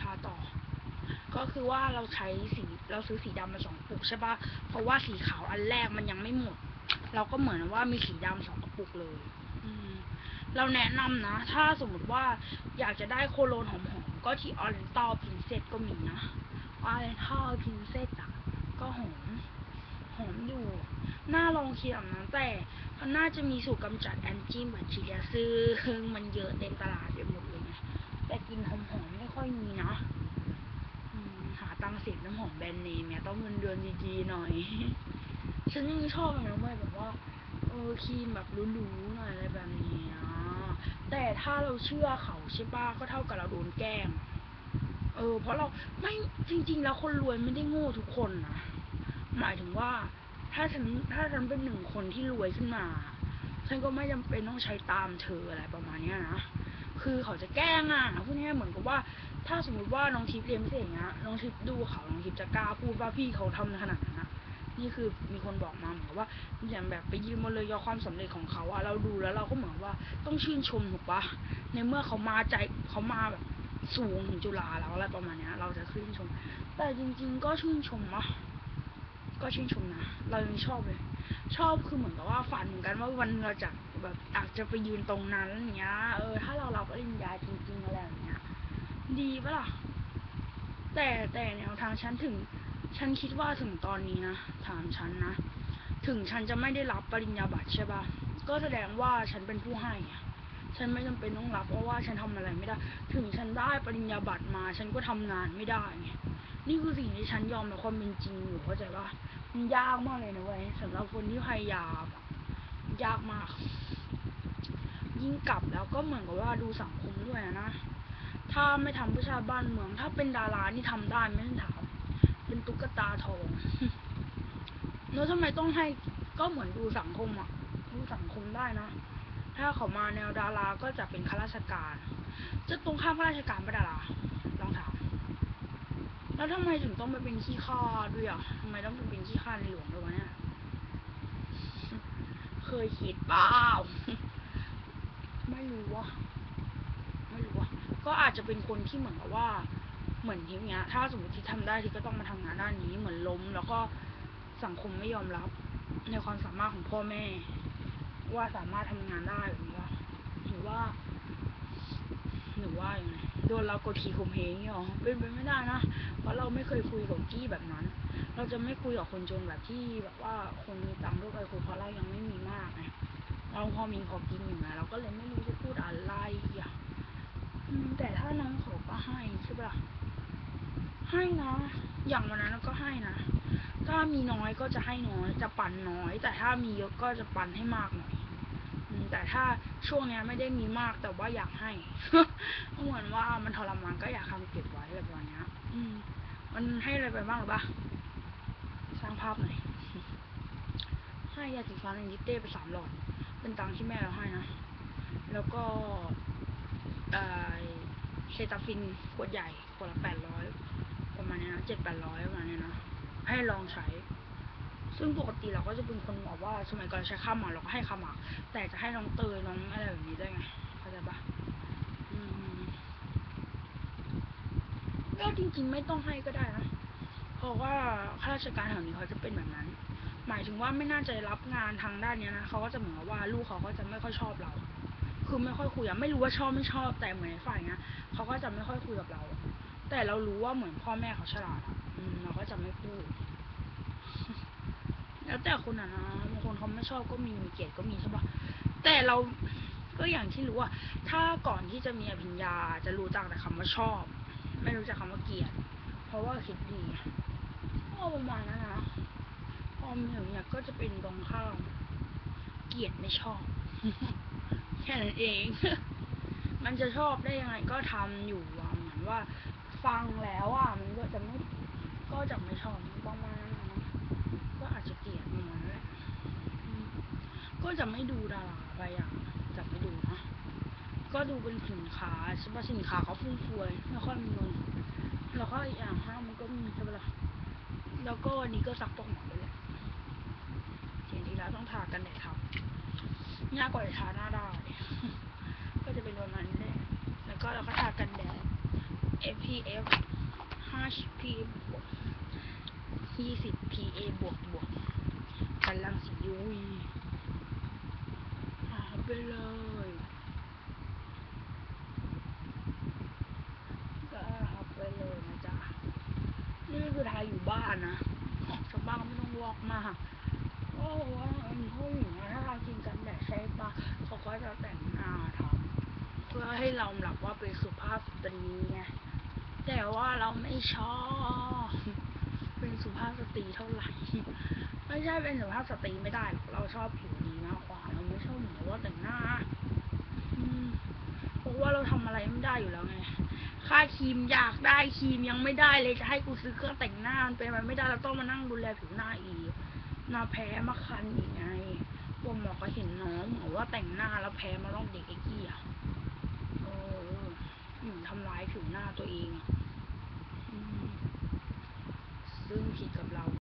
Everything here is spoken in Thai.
ทาต่อ ก็คือว่าเราใช้สีเราซื้อสีดำมาสองปุกใช่ปะเพราะว่าสีขาวอันแรกมันยังไม่หมด เราก็เหมือนว่ามีสีดำสองกระปุกเลยเราแนะนำนะ ถ้าสมมติว่าอยากจะได้โคโลนหอมๆ ก็ที่ Oriental Princess ก็มีนะ Oriental Princess อะก็หอม หอมอยู่น่าลองเคียมนะแต่มันน่าจะมีสูตรกำจัดแอนจิแบคทีเรียซึ่งมันเยอะเต็มตลาดไปหมดเลยไงแต่กลินหอมๆไม่ ค่อยมีนะหาตังเสียน้ำหอมแบรนด์เนมเนี่ยต้องเงินเดือนดีๆหน่อย ฉันยังชอบนะเว้ยแบบว่าเออครีมแบบหรูๆหน่อยอะไรแบบนี้นะแต่ถ้าเราเชื่อเขาใช่ปะก็เท่ากับเราโดนแกล้งเออเพราะเราไม่จริง ๆ แล้วคนรวยไม่ได้โง่ทุกคนนะหมายถึงว่า ถ้าฉันถ้าฉันเป็นหนึ่งคนที่รวยขึ้นมา ฉันก็ไม่จำเป็นต้องใช้ตามเธออะไรประมาณเนี้ยนะ คือเขาจะแกล้งอะพูดง่ายเหมือนกับว่า ถ้าสมมติว่าน้องทิพย์เรียนพิเศษอย่างเงี้ยน้องทิพย์ดูเขาน้องทิพย์จะกล้าพูดว่าพี่เขาทำขนาดนั้นอะนี่คือมีคนบอกมาเหมือนกับว่าอย่างแบบไปยืมมาเลยยอความสำเร็จของเขาอะเราดูแล้วเราก็เหมือนว่าต้องชื่นชมถูกปะในเมื่อเขามาใจเขามาแบบสูงถึงจุฬาแล้วอะไรประมาณเนี้ยเราจะชื่นชม แต่จริง ๆ ก็ชื่นชมอะก็ชื่นชมนะเรายังชอบเลย ชอบคือเหมือนกับว่าฝันเหมือนกันว่าวันเราจะแบบอาจจะไปยืนตรงนั้นอย่างเงี้ย เออ ถ้าเรารับปริญญาจริงๆอะไรแบบเนี้ย ดีปะล่ะ แต่แต่แนวทางฉันถึง ฉันคิดว่าถึงตอนนี้นะ ถามฉันนะ ถึงฉันจะไม่ได้รับปริญญาบัตรใช่ปะก็แสดงว่าฉันเป็นผู้ให้อะฉันไม่จำเป็นต้องรับเพราะว่าฉันทำอะไรไม่ได้ ถึงฉันได้ปริญญาบัตรมา ฉันก็ทำงานไม่ได้ไง นี่คือสิ่งที่ฉันยอมในความเป็นจริงอยู่เข้าใจปะมันยากมากเลยนะเว้ยสำหรับคนที่พยายามยากมาก ยิ่งกลับแล้วก็เหมือนกับว่าดูสังคมด้วยนะ ถ้าไม่ทำเพื่อชาติบ้านเมือง ถ้าเป็นดารานี่ทำได้ไม่ต้องถามเป็นตุ๊กตาทองแล้วทำไมต้องให้ก็เหมือนดูสังคมอะดูสังคมได้นะ ถ้าเขามาแนวดาราก็จะเป็นข้าราชการ จะตรงข้ามข้าราชการเป็นดารา แล้วทำไมถึงต้องไปเป็นขี้ข้าด้วยอะทำไมต้องไปเป็นขี้ข้าในหลวงด้วยวะเนี่ย เคยคิดเปล่า ไม่รู้ว่าไม่รู้ว่าก็อาจจะเป็นคนที่เหมือนกับว่า เหมือนทีเนี้ย ถ้าสมมติที่ทำได้ที่ก็ต้องมาทำงานด้านนี้ เหมือนล้ม แล้วก็สังคมไม่ยอมรับ ในความสามารถของพ่อแม่ ว่าสามารถทำงานได้หรือว่าหรือว่า หรือว่าอย่างไงโดนเรากดขี่ข่มเหงอย่างเงี้ยหรอเป็นไปไม่ได้นะเพราะเราไม่เคยคุยกับกี้แบบนั้น เราจะไม่คุยกับคนจนแบบที่แบบว่าคนมีตังค์ด้วยกันคุยเพราะเรายังไม่มีมากไงเราพอมีพอกินอยู่ไงเราก็เลยไม่รู้จะพูดอะไรอะแต่ถ้าน้องเขาก็ให้ใช่ปะล่ะให้นะ อย่างวันนั้นก็ให้นะ ถ้ามีน้อยก็จะให้น้อย จะปั่นน้อย แต่ถ้ามีเยอะก็จะปั่นให้มากหน่อย แต่ถ้าช่วงเนี้ยไม่ได้มีมากแต่ว่าอยากให้เหมือนว่ามันทรมานก็อยากทำเก็บไว้แบบวันนี้อืม มันให้อะไรไปบ้างหรือปะสร้างภาพหน่อยให้ยาสีฟันอินดิเต้ไปสามหลอด เป็นตังที่แม่เราให้นะ แล้วก็เซตาฟินขวดใหญ่ขวดละแปดร้อยประมาณเนี้ยนะเจ็ดแปดร้อยประมาณเนี้ยนะให้ลองใช้ ซึ่งปกติเราก็จะเป็นคนบอกว่าสมัยก่อนใช้ข้าวหมาเราก็ให้ข้าหมาแต่จะให้น้องเตยน้องอะไรแบบนี้ได้ไงเข้าใจปะก็จริง ๆ ไม่ต้องให้ก็ได้นะเพราะว่าข้าราชการแถวนี้เขาจะเป็นแบบนั้น หมายถึงว่าไม่น่าจะรับงานทางด้านเนี้ยนะเขาก็จะเหมือนว่าลูกเขาก็จะไม่ค่อยชอบเรา คือไม่ค่อยคุยอะไม่รู้ว่าชอบไม่ชอบแต่เหมือนฝ่ายเนี้ยเขาก็จะไม่ค่อยคุยกับเรา แต่เรารู้ว่าเหมือนพ่อแม่เขาฉลาดอะอืมเราก็จะไม่พูด แล้วแต่คนอะนะบางคนเขาไม่ชอบก็มีมีเกลียดก็มีใช่ปะแต่เราก็อย่างที่รู้อะถ้าก่อนที่จะมีอภิญญาจะรู้จักแต่คำว่าชอบ ไม่รู้จักคำว่าเกลียดเพราะว่าคิดดีก็ประมาณนั้นนะพอมีอย่างเนี้ยก็จะเป็นตรงข้ามเกลียดไม่ชอบ แค่นั้นเอง มันจะชอบได้ยังไงก็ทำอยู่เหมือนว่า ฟังแล้วอะมันก็จะไม่ก็จะไม่ชอบประมาณนั้นนะก็อาจจะเกลียดประมาณนั้นแหละอืมก็ จะไม่ดูดาราไปอย่างจะไม่ดูนะ ก็ดูเป็นสินค้าใช่ปะสินค้าเขาฟุ่มเฟือยไม่ค่อยมีเงินแล้วก็อีกอย่างห้างมันก็มีใช่ปะล่ะแล้วก็วันนี้ก็ซักตกหมดเลยแหละเห็นทีแล้วต้องทากันแดดทับยากกว่าจะทาหน้าได้ก็จะเป็นประมาณนี้แหละแล้วก็เราก็ทากันแดด SPF 5 PA บวก20 PA บวกบวกกันรังสี UV หาไปเลยก็หาไปเลยนะจ๊ะ นี่คือทายอยู่บ้านนะชาวบ้านก็ไม่ต้ ออกมาโอ้ว่าผู้หญิงถ้าเรากินกันแดดใช่ปะเขาก็จะแต่งหน้าทำเพื่อให้เราหลับว่าเป็นสุภาพสตรีไงแต่ว่าเราไม่ชอบ เป็นสุภาพสตรีเท่าไหร่ไม่ใช่เป็นสุภาพสตรีไม่ได้หรอกเราชอบผิวดีมากกว่าเราไม่ชอบเหมือนว่าแต่งหน้า อืมเพราะว่าเราทำ อะไรไม่ได้อยู่แล้วไง ค่าครีมอยากได้ครีมยังไม่ได้เลยจะให้กูซื้อเครื่องแต่งหน้ามันเป็นไปไม่ได้เราต้องมานั่งดูแลผิวหน้าอีกหน้าแพ้มาคันอีกไงพวกหมอก็เห็นน้องบอกว่าแต่งหน้าแล้วแพ้มาต้องเด็กไอ้กี้อะเออทำร้ายผิวหน้าตัวเองซึ่งผิดกับเรา